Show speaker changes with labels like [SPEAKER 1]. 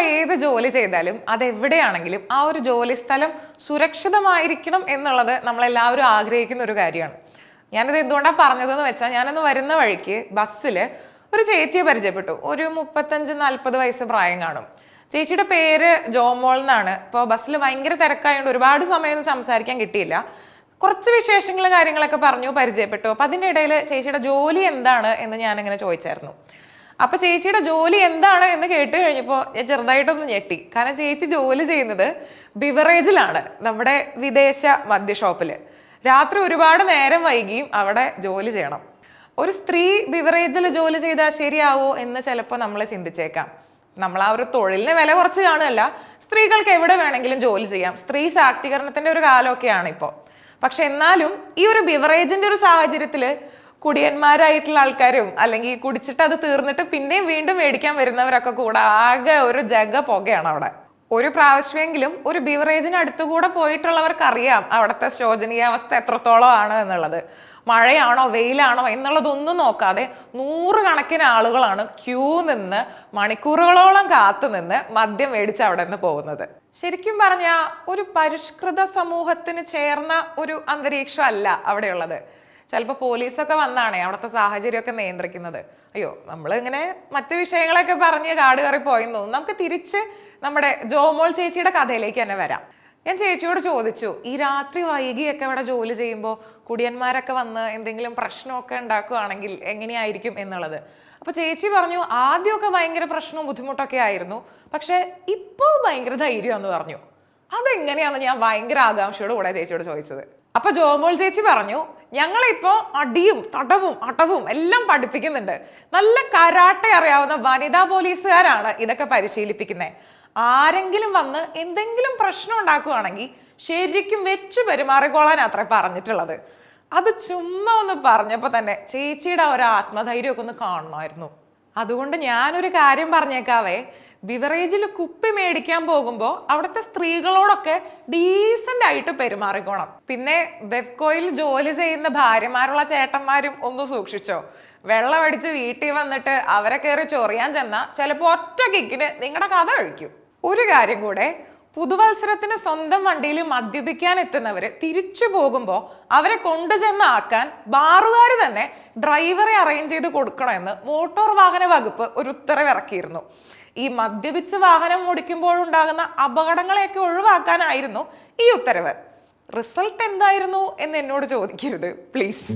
[SPEAKER 1] ഏത് ജോലി ചെയ്താലും അതെവിടെയാണെങ്കിലും ആ ഒരു ജോലി സ്ഥലം സുരക്ഷിതമായിരിക്കണം എന്നുള്ളത് നമ്മളെല്ലാവരും ആഗ്രഹിക്കുന്ന ഒരു കാര്യമാണ്. ഞാനത് എന്തുകൊണ്ടാണ് പറഞ്ഞതെന്ന് വെച്ചാൽ ഞാനന്ന് വരുന്ന വഴിക്ക് ബസ്സിൽ ഒരു ചേച്ചിയെ പരിചയപ്പെട്ടു. ഒരു മുപ്പത്തഞ്ച് നാൽപ്പത് വയസ്സ് പ്രായം കാണും. ചേച്ചിയുടെ പേര് ജോമോൾ എന്നാണ്. ഇപ്പോൾ ബസ്സിൽ ഭയങ്കര തിരക്കായതുകൊണ്ട് ഒരുപാട് സമയമൊന്നും സംസാരിക്കാൻ കിട്ടിയില്ല. കുറച്ച് വിശേഷങ്ങൾ കാര്യങ്ങളൊക്കെ പറഞ്ഞു പരിചയപ്പെട്ടു. അപ്പം അതിന്റെ ഇടയിൽ ചേച്ചിയുടെ ജോലി എന്താണ് എന്ന് ഞാനിങ്ങനെ ചോദിച്ചായിരുന്നു. അപ്പൊ ചേച്ചിയുടെ ജോലി എന്താണ് എന്ന് കേട്ട് കഴിഞ്ഞപ്പോൾ ഞാൻ ചെറുതായിട്ടൊന്ന് ഞെട്ടി. കാരണം ചേച്ചി ജോലി ചെയ്യുന്നത് ബിവറേജിലാണ് നമ്മുടെ വിദേശ മദ്യ ഷോപ്പിൽ. രാത്രി ഒരുപാട് നേരം വൈകിയും അവിടെ ജോലി ചെയ്യണം. ഒരു സ്ത്രീ ബിവറേജിൽ ജോലി ചെയ്താൽ ശരിയാവോ എന്ന് ചിലപ്പോൾ നമ്മൾ ചിന്തിച്ചേക്കാം. നമ്മൾ ആ ഒരു തൊഴിലിന് വില കുറച്ച് കാണുകയല്ല സ്ത്രീകൾക്ക് എവിടെ വേണമെങ്കിലും ജോലി ചെയ്യാം. സ്ത്രീ ശാക്തീകരണത്തിന്റെ ഒരു കാലമൊക്കെയാണ് ഇപ്പോൾ പക്ഷെ എന്നാലും ഈ ഒരു ബിവറേജിന്റെ ഒരു സാഹചര്യത്തിൽ കുടിയന്മാരായിട്ടുള്ള ആൾക്കാരും അല്ലെങ്കിൽ കുടിച്ചിട്ട് അത് തീർന്നിട്ട് പിന്നെയും വീണ്ടും മേടിക്കാൻ വരുന്നവരൊക്കെ കൂടെ ആകെ ഒരു ജഗ പുകയാണ് അവിടെ. ഒരു പ്രാവശ്യമെങ്കിലും ഒരു ബീവറേജിന് അടുത്തുകൂടെ പോയിട്ടുള്ളവർക്ക് അറിയാം അവിടുത്തെ ശോചനീയാവസ്ഥ എത്രത്തോളം ആണ് എന്നുള്ളത്. മഴയാണോ വെയിലാണോ എന്നുള്ളതൊന്നും നോക്കാതെ നൂറുകണക്കിന് ആളുകളാണ് ക്യൂ നിന്ന് മണിക്കൂറുകളോളം കാത്തു നിന്ന് മദ്യം മേടിച്ച് അവിടെ നിന്ന് പോകുന്നത്. ശരിക്കും പറഞ്ഞാൽ ഒരു പരിഷ്കൃത സമൂഹത്തിന് ചേർന്ന ഒരു അന്തരീക്ഷമല്ല അവിടെയുള്ളത്. ചിലപ്പോൾ പോലീസൊക്കെ വന്നാണേ അവിടുത്തെ സാഹചര്യമൊക്കെ നിയന്ത്രിക്കുന്നത്. അയ്യോ നമ്മൾ ഇങ്ങനെ മറ്റു വിഷയങ്ങളൊക്കെ പറഞ്ഞ് കാട് കയറി പോയെന്ന് തോന്നുന്നു. നമുക്ക് തിരിച്ച് നമ്മുടെ ജോമോൾ ചേച്ചിയുടെ കഥയിലേക്ക് തന്നെ വരാം. ഞാൻ ചേച്ചിയോട് ചോദിച്ചു ഈ രാത്രി വൈകിയൊക്കെ ഇവിടെ ജോലി ചെയ്യുമ്പോൾ കുടിയന്മാരൊക്കെ വന്ന് എന്തെങ്കിലും പ്രശ്നമൊക്കെ ഉണ്ടാക്കുകയാണെങ്കിൽ എങ്ങനെയായിരിക്കും എന്നുള്ളത്? അപ്പൊ ചേച്ചി പറഞ്ഞു ആദ്യമൊക്കെ ഭയങ്കര പ്രശ്നവും ബുദ്ധിമുട്ടൊക്കെ ആയിരുന്നു. പക്ഷെ ഇപ്പോൾ ഭയങ്കര ധൈര്യമാണെന്ന് പറഞ്ഞു. അതെങ്ങനെയാണെന്ന് ഞാൻ ഭയങ്കര ആകാംക്ഷയോട് കൂടെ ചേച്ചിയോട് ചോദിച്ചത്. അപ്പൊ ജോമോൾ ചേച്ചി പറഞ്ഞു ഞങ്ങളിപ്പോ അടിയും തടവും അടവും എല്ലാം പഠിപ്പിക്കുന്നുണ്ട്. നല്ല കരാട്ടെ അറിയാവുന്ന വനിതാ പോലീസുകാരാണ് ഇതൊക്കെ പരിശീലിപ്പിക്കുന്നത് ആരെങ്കിലും വന്ന് എന്തെങ്കിലും പ്രശ്നം ഉണ്ടാക്കുകയാണെങ്കിൽ ശരിക്കും വെച്ച് പെരുമാറിക്കോളാൻ അത്ര പറഞ്ഞിട്ടുള്ളത്. അത് ചുമ്മാ ഒന്ന് പറഞ്ഞപ്പോൾ തന്നെ ചേച്ചിയുടെ ഒരു ആത്മധൈര്യമൊക്കെ ഒന്ന് കാണണമായിരുന്നു അതുകൊണ്ട് ഞാനൊരു കാര്യം പറഞ്ഞേക്കാവേ. ബിവറേജിൽ കുപ്പി മേടിക്കാൻ പോകുമ്പോൾ അവിടുത്തെ സ്ത്രീകളോടൊക്കെ ഡീസന്റ് ആയിട്ട് പെരുമാറിക്കോണം. പിന്നെ ബെപ്കോയിൽ ജോലി ചെയ്യുന്ന ഭാര്യമാരുള്ള ചേട്ടന്മാരും ഒന്ന് സൂക്ഷിച്ചോ. വെള്ളമടിച്ച് വീട്ടിൽ വന്നിട്ട് അവരെ കയറി ചൊറിയാൻ ചെന്നാൽ ചിലപ്പോൾ ഒറ്റ കിക്കിന് നിങ്ങളുടെ കഥ കഴിക്കും. ഒരു കാര്യം കൂടെ പുതുവത്സരത്തിന് സ്വന്തം വണ്ടിയിൽ മദ്യപിക്കാൻ എത്തുന്നവര് തിരിച്ചു പോകുമ്പോൾ അവരെ കൊണ്ടുചെന്ന് ആക്കാൻ ബാറുകാർ തന്നെ ഡ്രൈവറെ അറേഞ്ച് ചെയ്ത് കൊടുക്കണമെന്ന് മോട്ടോർ വാഹന വകുപ്പ് ഒരു ഉത്തരവ് ഇറക്കിയിരുന്നു ഈ മദ്യപിച്ച് വാഹനം ഓടിക്കുമ്പോഴുണ്ടാകുന്ന അപകടങ്ങളെയൊക്കെ ഒഴിവാക്കാനായിരുന്നു ഈ ഉത്തരവ്. റിസൾട്ട് എന്തായിരുന്നു എന്ന് എന്നോട് ചോദിക്കരുത് പ്ലീസ്.